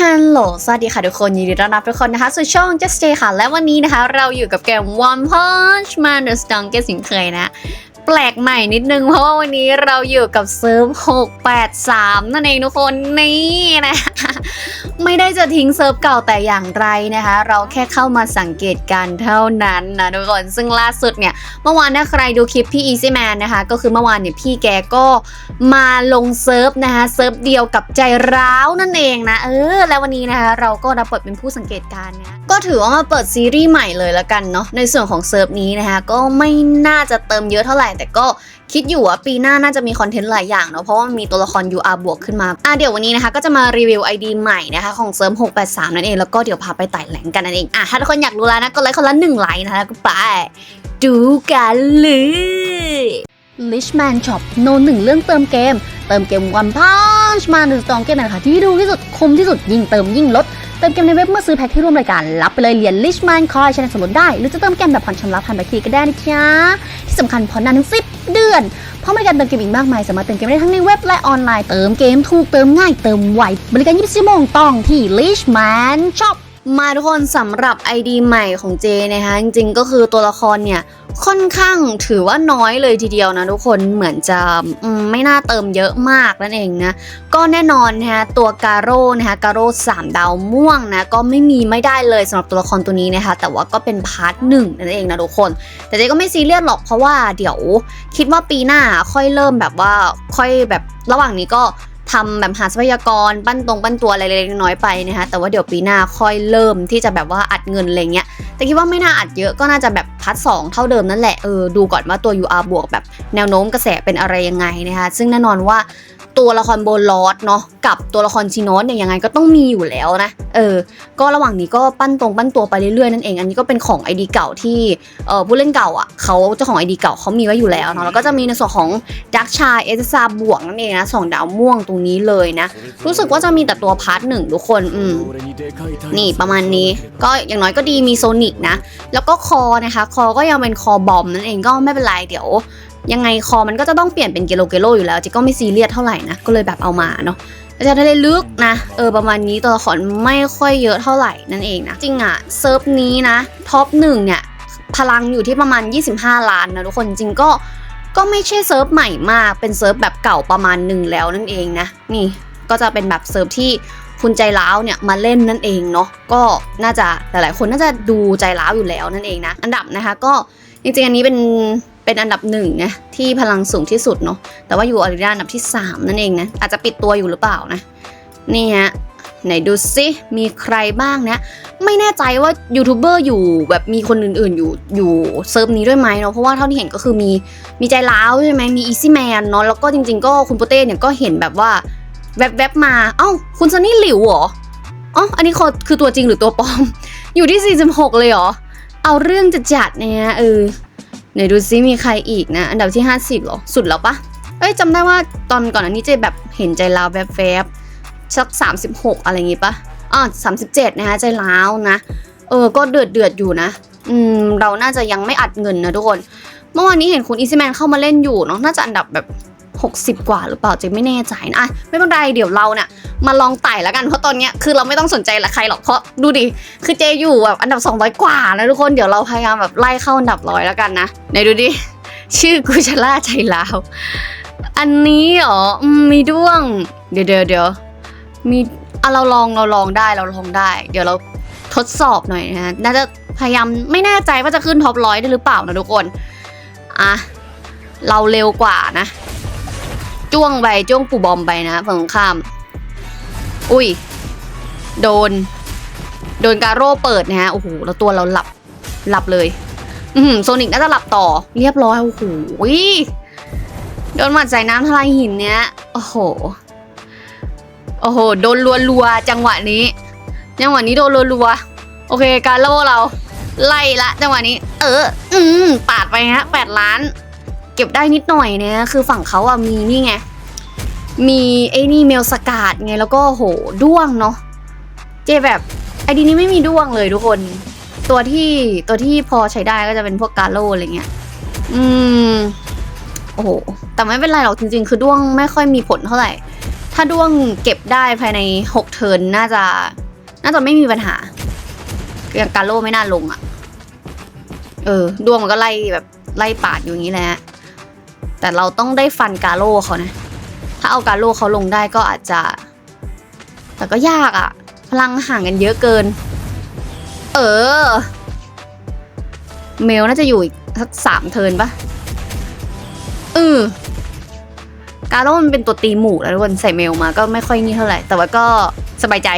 ฮัลโหล สวัสดีค่ะทุกคน ยินดีต้อนรับทุกคนนะคะสู่ช่อง Just Stay ค่ะ และวันนี้นะคะ เราอยู่กับเกม One Punch Man The Strongest สิงเคยนะ ปลกใหม่นิดนึง เพราะว่าวันนี้เราอยู่กับเซิร์ฟ 683 นั่นเองทุกคนนี่นะไม่ได้จะทิ้งเซิร์ฟเก่าแต่อย่างไรนะคะ เราแค่เข้ามาสังเกตการ์เท่านั้นนะทุกคนซึ่งล่าสุดเนี่ย เมื่อวานถ้าใครดูคลิปพี่ Easy Man นะคะ ก็คือเมื่อวานเนี่ยพี่แกก็มาลงเซิร์ฟนะคะเซิร์ฟเดียวกับใจร้าวนั่นเองนะ เออ แล้ววันนี้นะคะเราก็รับบทเป็นผู้สังเกตการณ์นะ ก็ถือว่ามาเปิดซีรีส์ใหม่เลยละกันเนาะในส่วนของเซิร์ฟนี้นะคะก็ไม่น่าจะเติมเยอะเท่าไหร่ แต่ก็คิดอยู่ว่าปีหน้าน่าจะมีคอนเทนต์หลายอย่างเนาะเพราะว่ามีตัวละคร UR บวกขึ้นมาอะเดี๋ยววันนี้นะคะก็จะมารีวิว ID ใหม่นะคะของเซิร์ฟ683 นั่นเองแล้วก็เดี๋ยวพาไปไต่แหลงกันนั่นเองอะถ้าทุกคนอยากรู้แล้วนะก็ไลค์คนละหนึ่งไลค์นะคะก็ไปดูกันเลย Lichman Shop โนหนึ่งเรื่องเติมเกม เติมเกม One Punch มาหนึ่งสองเกมนะคะที่ดูที่สุดคุ้มที่สุดยิ่งเติมยิ่งลด เติมเกมในเว็บเมื่อซื้อแพ็คที่ร่วมรายการ รับไปเลยเหรียญลิชแมนคอยชนะสมรสได้ หรือจะเติมเกมแบบผ่อนชำระผ่านบัตรเครดิตก็ได้นะจ๊ะที่สำคัญผ่อนนานถึง 10 เดือนเพราะบริการเติมเกมอีกมากมาย สามารถเติมเกมได้ทั้งในเว็บและออนไลน์เติมเกมถูกเติมง่ายเติมไวบริการ 24 ชั่วโมงต้องที่ลิชแมนช็อป มาทุกคนสำหรับ ID ใหม่ของเจนะคะจริงๆก็คือตัวละครเนี่ยค่อนข้างถือว่าน้อยเลยทีเดียวนะทุกคนเหมือนจะไม่น่าเติมเยอะมากนั่นเองนะก็แน่นอนนะคะตัวการโร่นะคะการโร่สามดาวม่วงนะก็ไม่มีไม่ได้เลยสำหรับตัวละครตัวนี้นะคะแต่ว่าก็เป็นพาร์ทหนึ่งนั่นเองนะทุกคน แต่เจก็ไม่ซีเรียสหรอกเพราะว่าเดี๋ยว คิดว่าปีหน้าค่อยเริ่มแบบว่าค่อยแบบระหว่างนี้ก็ ทำแบบหาทรัพยากรปั้นตรงปั้นตัวอะไรเล็กน้อยไปนะคะแต่ว่าเดี๋ยวปีหน้าค่อยเริ่มที่จะแบบว่าอัดเงินอะไรเงี้ยแต่คิดว่าไม่น่าอัดเยอะก็น่าจะแบบพัดสองเท่าเดิมนั่นแหละเออดูก่อนว่าตัว UR บวกแบบแนวโน้มกระแสเป็นอะไรยังไงนะคะซึ่งแน่นอนว่า ตัวละครโบลอสเนาะกับตัวละครชิโนสเนี่ยยังไงก็ต้องมีอยู่แล้วนะเออก็ระหว่างนี้ก็ปั้นตรงปั้นตัวไปเรื่อยๆนั่นเองอันนี้ก็เป็นของ ID เก่าที่เออผู้เล่นเก่าอะเขาเจ้าของ ID เก่าเขามีไว้อยู่แล้วเนาะแล้วก็จะมีในส่วนของดักชาเอสซาบวกนั่นเองนะสองดาวม่วงตรงนี้เลยนะ รู้สึกว่าจะมีแต่ตัวพาร์ทหนึ่งทุกคนอืมนี่ประมาณนี้ก็อย่างน้อยก็ดีมีโซนิกนะแล้วก็คอนะคะคอก็ยังเป็นคอบอมนั่นเองก็ไม่เป็นไรเดี๋ยว ยังไงคอมันก็จะต้องเปลี่ยนเป็นเกโลเกโลอยู่แล้วจิก็ไม่ซีเรียสเท่าไหร่นะก็เลยแบบเอามาเนาะอาจารย์ทะเลลึกนะเออประมาณนี้ตัวละครไม่ค่อยเยอะเท่าไหร่นั่นเองนะจริงอะเซิร์ฟนี้นะท็อปหนึ่งเนี่ยพลังอยู่ที่ประมาณ 25 ล้านนะทุกคนจริงก็ก็ไม่ใช่เซิร์ฟใหม่มาก เป็นเซิร์ฟแบบเก่าประมาณหนึ่งแล้วนั่นเองนะนี่ก็จะเป็นแบบเซิร์ฟที่คุณใจร้าวเนี่ยมาเล่นนั่นเองเนาะก็น่าจะหลายๆ คนน่าจะดูใจร้าวอยู่แล้วนั่นเองนะอันดับนะคะก็จริงๆอันนี้เป็น เป็นอันดับหนึ่งนะที่พลังสูงที่สุดเนาะแต่ว่าอยู่อาริยาอันดับที่ 3 นั่นเองนะอาจจะปิดตัวอยู่หรือเปล่านะนี่ฮะไหนดูซิมีใครบ้างนะ ไม่แน่ใจว่ายูทูบเบอร์อยู่แบบมีคนอื่นๆอยู่อยู่เซิร์ฟนี้ด้วยไหมเนาะเพราะว่าเท่าที่เห็นก็คือมีมีใจร้าวใช่ไหมมีอีซี่แมนเนาะแล้วก็จริง ๆ ก็คุณโปเต้เนี่ยก็เห็นแบบว่าแวบๆมาเอ้าคุณซันนี่หลิวเหรออ๋ออันนี้คือคือตัวจริงหรือตัวปลอม อยู่ที่ 46 เลยเหรอ เอาเรื่องจะจัดเนี่ยเออ ไหนดูซิมีใครอีกนะ อันดับที่ 50เหรอ สุดแล้วปะเอ้ยจำได้ว่าตอนก่อนอันนี้เจแบบเห็นใจลาวแวบๆสัก 36 อะไรอย่างงี้ปะอ๋อสามสิบเจ็ดนะคะใจลาวนะ เออ ก็เดือดเดือดๆอยู่นะ อืม เราน่าจะยังไม่อัดเงินนะทุกคน เมื่อวานนี้เห็นคุณอีซิแมนเข้ามาเล่นอยู่เนาะ น่าจะอันดับแบบ 60 กว่าหรือเปล่าเจไม่แน่ใจนะอะไม่เป็นไรเดี๋ยวเราเนี่ยมาลองไต่แล้วกันเพราะตอนเนี้ยคือเราไม่ต้องสนใจละใครหรอกเพราะดูดิคือเจอยู่แบบอันดับ 200 กว่านะทุกคนเดี๋ยวเราพยายามแบบไล่เข้าอันดับร้อยแล้วกันนะไหนดูดิชื่อกุชล่าใจลาว อันนี้เหรอมมีด้วง เดี๋ยวเดี๋ยวเดี๋ยวมีอะเราลองเราลองได้เราลองได้ เดี๋ยวเราทดสอบหน่อยนะน่าจะพยายามไม่แน่ใจว่าจะขึ้นท็อปร้อยได้หรือเปล่านะทุกคน อะ เราเร็วกว่านะ จ้วงไปจ้วงปู่บอมไปนะฝั่งตรงข้าม อุ้ย โดน โดนการโร่เปิดนะฮะโอ้โหแล้วตัวเราหลับหลับเลย อืมโซนิกน่าจะหลับต่อ เรียบร้อยโอ้โหโดนหมัดใส่น้ำทลายหินเนี้ยโอ้โหโอ้โหโดนรัวๆจังหวะนี้จังหวะนี้โดนรัวๆโอเค การโล่เรา ไล่ละจังหวะนี้ เออ อืมปาดไปฮะแปดล้าน ก็บได้นิดหน่อยเนี่ยคือฝั่งเขาอะมีนี่ไง มีไอ้นี่เมลสกาดไงแล้วก็โหด้วงเนาะเจแบบไอดีนี้ไม่มีด้วงเลยทุกคน ตัวที่ตัวที่พอใช้ได้ก็จะเป็นพวกกาโลอะไรเงี้ยอืมโอ้โหแต่ไม่เป็นไรหรอกจริง ๆ คือด้วงไม่ค่อยมีผลเท่าไหร่ ถ้าด้วงเก็บได้ภายในหกเทิร์นน่าจะ น่าจะไม่มีปัญหาอย่างกาโล่ไม่น่าลงอะ่ะเออด้วงมันก็ไล่แบบไล่ปาดอยู่อย่างนี้แหละ แต่เราต้องได้ฟันกาโล่เขานะ ถ้าเอากาโล่เขาลงได้ก็อาจจะ แต่ก็ยากอะ่ะ พลังห่างกันเยอะเกิน เออ เมลน่าจะอยู่อีกสักสามเทินปะเออกาโร่มันเป็นตัวตีหมู่แล้วทุกคนใส่เมลมาก็ไม่ค่อยนี่เท่าไหร่ แต่ว่าก็สบายใจ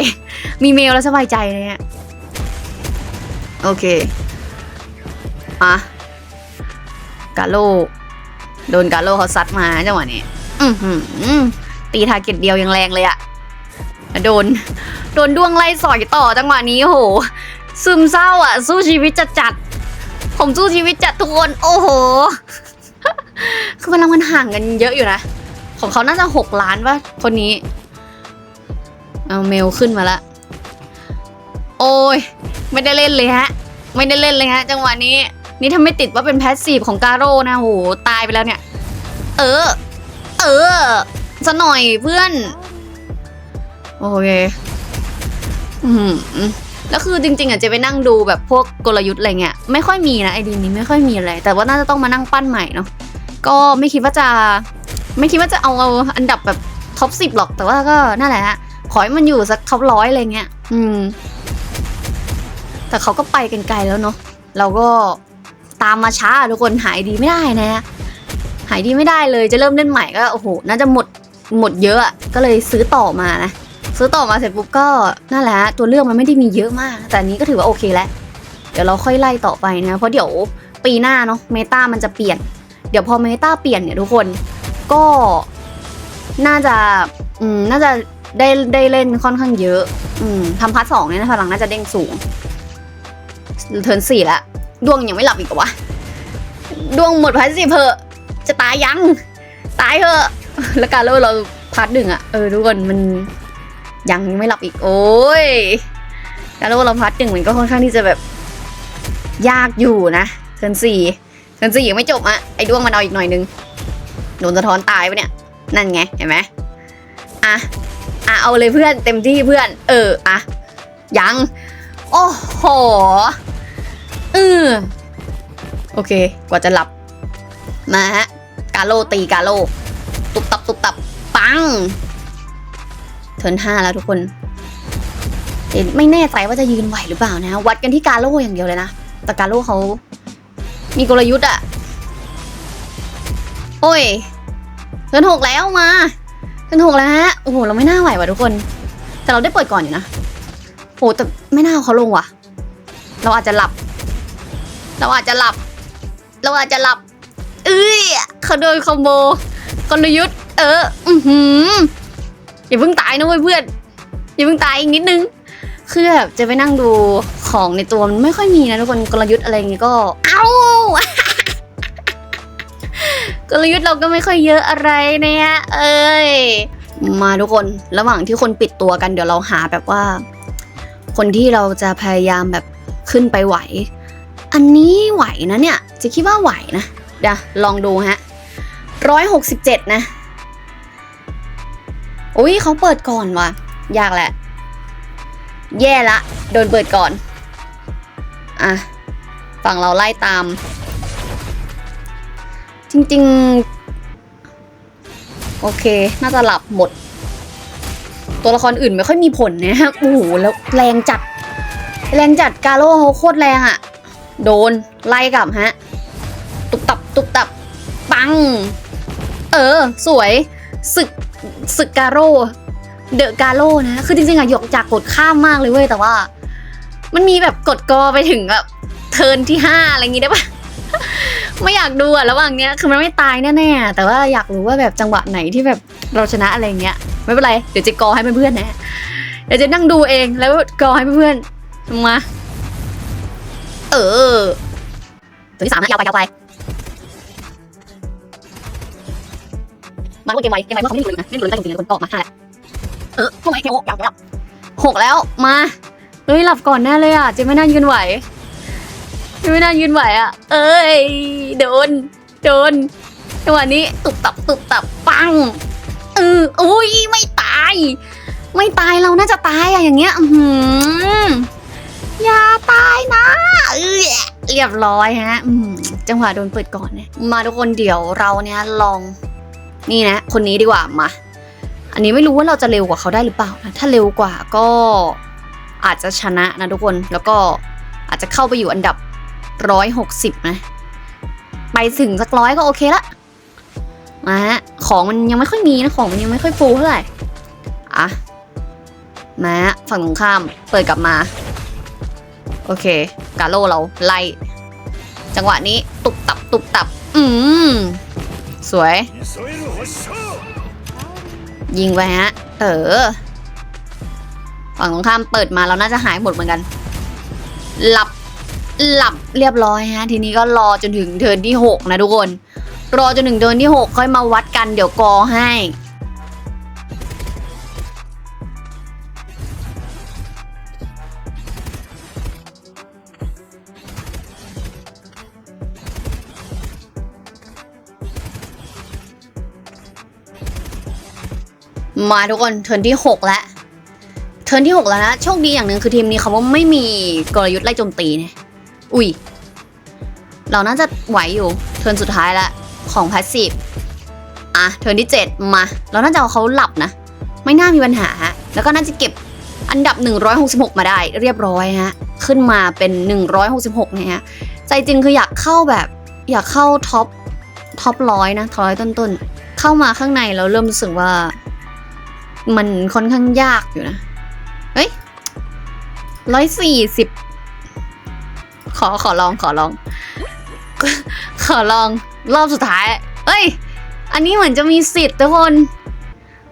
มีเมลแล้วสบายใจเลยเนี่ยโอเค อะ กาโร่ โดนกาโรเขาซัดมาจังหวะนี้ อือหือตีทาเก็ตเดียวยังแรงเลยอะโดน โดนด้วงไล่สอยต่อจังหวะนี้โอ้โห ซึมเศร้าอะสู้ชีวิตจัดจัด ผมสู้ชีวิตจัดทุกคน โอ้โห คือพลังมันห่างกันเยอะอยู่นะ ของเขาน่าจะหกล้านป่ะ คนนี้ เอาเมลขึ้นมาละ โอ้ย ไม่ได้เล่นเลยฮะ ไม่ได้เล่นเลยฮะ จังหวะนี้ นี่ถ้าไม่ติดว่าเป็นแพสซีฟของกาโร่นะโหตายไปแล้วเนี่ย เออ เออสะหน่อยเพื่อน โอเคอืมแล้วคือจริง ๆอะจะไปนั่งดูแบบพวกกลยุทธ์อะไรเงี้ยไม่ค่อยมีนะไอดีนี้ไม่ค่อยมีอะไรแต่ว่าน่าจะต้องมานั่งปั้นใหม่เนาะก็ไม่คิดว่าจะ ไม่คิดว่าจะเอาอันดับแบบท็อปสิบหรอกแต่ว่าก็นั่นแหละฮะขอให้มันอยู่สักท็อปร้อยอะไรเงี้ย อืม แต่เขาก็ไปกันไกลแล้วเนาะเราก็ ตามมาช้าทุกคนหายดีไม่ได้นะฮะหายดีไม่ได้เลยจะเริ่มเล่นใหม่ก็โอ้โหน่าจะหมดหมดเยอะก็เลยซื้อต่อมานะซื้อต่อมาเสร็จปุ๊บก็นั่นแหละฮะตัวเลือกมันไม่ได้มีเยอะมาก แต่นนี้ก็ถือว่าโอเคแล้วเดี๋ยวเราค่อยไล่ต่อไปนะเพราะเดี๋ยวปีหน้าเนาะเมตามันจะเปลี่ยน เดี๋ยวพอเมตาเปลี่ยนเนี่ยทุกคนก็น่าจะอืมน่าจะได้ได้เล่นค่อนข้างเยอะ อืมทำพาร์ทสองเนี่ยนะพลังน่าจะเด้งสูงเทิร์นสี่ละ ดวงยังไม่หลับอีกเหรอวะ ดวงหมดพาร์ทสี่เพอะจะตายยัง ตายเถอะ แล้วการเล่าเราพาร์ทหนึ่งอะเออทุกคนมันยังไม่หลับอีก โอ้ยการโล่เราพัดหนึ่งมันก็ค่อนข้างที่จะแบบ ยากอยู่นะเทินสี่เทินสี่ยังไม่จบอะไอ้ดวงมันเอาอีกหน่อยนึงโดนสะท้อนตายปะเนี่ย นั่นไงเห็นไหมอะอะเอาเลยเพื่อนเต็มที่เพื่อน เอออะยัง โอ้โห อโอเค กว่าจะหลับ มาฮะ กาโลตีกาโล ตุบตับตุบตับ ปัง เทิร์นห้าแล้วทุกคนเห็นไม่แน่ใจว่าจะยืนไหวหรือเปล่านะ วัดกันที่กาโร่อย่างเดียวเลยนะ แต่กาโร่เขา มีกลยุทธ์อะโอ้ยเทิร์นหกแล้วมาเทิร์นหกแล้วฮะ โอ้โห เราไม่น่าไหวว่ะทุกคน แต่เราได้เปิดก่อนอยู่นะ โอ้แต่ไม่น่าเขาลงว่ะ เราอาจจะหลับ เราอาจจะหลับ เราอาจจะหลับ เอ้ยเขาโดนคอมโบกลยุทธ์ เออ อือหืออย่าเพิ่งตายนะเว้ยเพื่อน อย่าเพิ่งตายอีกนิดนึง คือแบบจะไปนั่งดูของในตัวมันไม่ค่อยมีนะทุกคนกลยุทธ์อะไรอย่างงี้ก็ เอ้ากลยุทธ์เราก็ไม่ค่อยเยอะอะไรเนี่ยเอ้ย มาทุกคน ระหว่างที่คนปิดตัวกันเดี๋ยวเราหาแบบว่า คนที่เราจะพยายามแบบขึ้นไปไหว อันนี้ไหวนะเนี่ย จะคิดว่าไหวนะเดี๋ยวลองดูฮะร้อยหกสิบเจ็ดนะอุ้ยเขาเปิดก่อนว่ะ ยากแหละ แย่ละ โดนเปิดก่อน อะ ฝั่งเราไล่ตาม จริง ๆ โอเค น่าจะหลับหมด ตัวละครอื่นไม่ค่อยมีผลนะฮะ โอ้โห แล้วแรงจัด แรงจัดกาโรเขาโคตรแรงอะ่ะ โดน ไล่กลับฮะ ตุบตับ ตุบตับ ปัง เออ สวย ศึก ศึกกาโร่เดอะกาโร่นะ คือจริงๆอะหยกจากกดข้ามมากเลยเว้ย แต่ว่า มันมีแบบกดกอไปถึงแบบเทินที่ห้าอะไรอย่างงี้ได้ปะไม่อยากดูอะระหว่างเนี้ยคือมันไม่ตายแน่ๆแต่ว่าอยากรู้ว่าแบบจังหวะไหนที่แบบเราชนะอะไรเงี้ย ไม่เป็นไร เดี๋ยวจะกอให้เพื่อนๆนะ เดี๋ยวจะนั่งดูเองแล้วกอให้เพื่อนๆมา เออตัวที่สามนะยาวไปยาวไปมาเล่นเกมไวเกมไวเพราะเขาไม่ได้ดูเลยนะไม่ได้ดูเลยได้จริงๆเลยคนก็ออกมาห้าแล้วเออพวกไอ้เคโอยาวแล้วหกแล้วมาเฮ้ยหลับก่อนแน่เลยอะเจไม่น่ายืนไหวเจไม่น่ายืนไหวอะ เอ้ยโดนโดนจังหวะนี้ตุบตับตุบตับปังเอออุ้ยไม่ตาย ไม่ตายเราน่าจะตายอะอย่างเงี้ยอือหื อย่าตายนะเอเรียบร้อยฮะจังหวะโดนเปิดก่อนเนี่ยมาทุกคนเดี๋ยวเราเนี่ยลอง นี่นะ คนนี้ดีกว่ามา อันนี้ไม่รู้ว่าเราจะเร็วกว่าเขาได้หรือเปล่านะถ้าเร็วกว่าก็อาจจะชนะนะทุกคนแล้วก็อาจจะเข้าไปอยู่อันดับร้อยหกสิบนะ ไปถึงสักร้อยก็โอเคละมาฮะของมันยังไม่ค่อยมีนะของมันยังไม่ค่อยฟูเท่าไหร่อะมาฮะฝั่งตรงข้ามเปิดกลับมา โอเค กาโลเราไล่ จังหวะนี้ตุบตับตุบตับ อืม สวย ยิงไปฮะ เออ ฝั่งตรงข้ามเปิดมาเราน่าจะหายหมดเหมือนกัน หลับ หลับเรียบร้อยฮะ ทีนี้ก็รอจนถึงเทินที่ 6 นะทุกคน รอจนถึงเทินที่ 6 ค่อยมาวัดกันเดี๋ยวกอให้ มาทุกคนเทิร์นที่ 6 แล้ว เทิร์นที่ 6 แล้วนะ โชคดีอย่างหนึ่งคือทีมนี้เขาว่าไม่มีกลยุทธ์ไล่โจมตีเนี่ยอุ้ย เราน่าจะไหวอยู่ เทิร์นสุดท้ายล้วของพาสซีฟอะ เทิร์นที่ 7 มา เราน่าจะเอาเขาหลับนะ ไม่น่ามีปัญหา แล้วก็น่าจะเก็บอันดับ 166 มาได้ เรียบร้อยฮะ ขึ้นมาเป็น 166เนี่ยฮะ ใจจริงคืออยากเข้าแบบ อยากเข้าท็อปท็อปร้อยนะท็อปร้อยต้นๆ เข้ามาข้างในแล้วเริ่มรู้สึกว่า มันค่อนข้างยากอยู่นะเอ้ยร้อยสี่สิบ ขอขอลองขอลอง ขอลองรอบสุดท้าย เอ้ย อันนี้เหมือนจะมีสิทธิ์ทุกคน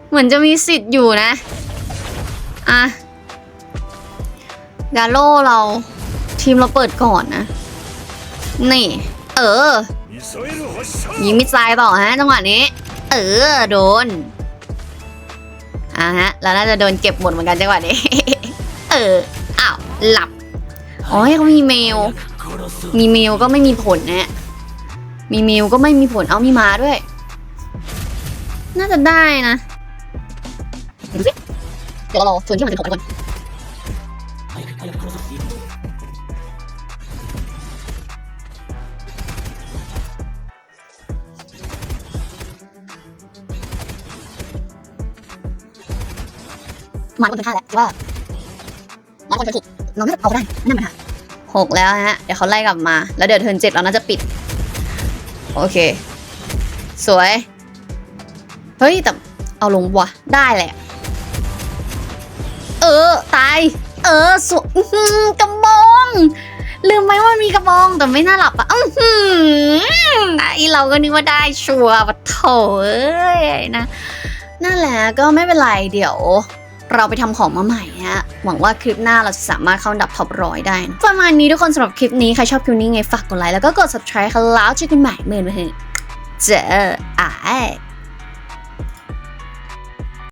เหมือนจะมีสิทธิ์อยู่นะ อะ กาโลเรา ทีมเราเปิดก่อนนะ นี่ เออ ยิงมิดไซต่อฮะจังหวะนี้ เออ โดน อะฮะ เราน่าจะโดนเก็บหมดเหมือนกันจังหวะนี้ เออ อ้าว หลับ อ๋อให้เขามีเมล มีเมลก็ไม่มีผลนะมีเมลก็ไม่มีผล เอามีมาด้วย น่าจะได้นะ เดี๋ยวเรารอส่วนที่มันจะถกไป ก่อนมาคนเป็นค่าแล้วว่ามาคนจะถูกเราไม่เอาได้ไม่นั่นปัญหาหกแล้วฮะ เดี๋ยวเขาไล่กลับมา แล้วเดี๋ยวเทิร์นเจ็ดเราน่าจะปิด โอเค สวย เฮ้ย แต่เอาลงวะได้แหละ เออ ตาย เออสวยกระบองลืมไหมว่ามีกระบองแต่ไม่น่าหลับอะอื้อหือไอเราก็นึกว่าได้ชัวร์ปะโถเอ้ยนะ นั่นแหละก็ไม่เป็นไรเดี๋ยว เราไปทำของมาใหม่ฮะหวังว่าคลิปหน้าเราจะสามารถเข้าอันดับท็อปร้อยได้นะประมาณนี้ทุกคนสำหรับคลิปนี้ ใครชอบคลิปนี้ไงฝากกดไลค์แล้วก็กด subscribe ค่ะแล้วเจอกันใหม่เมื่อไหร่เจอไอ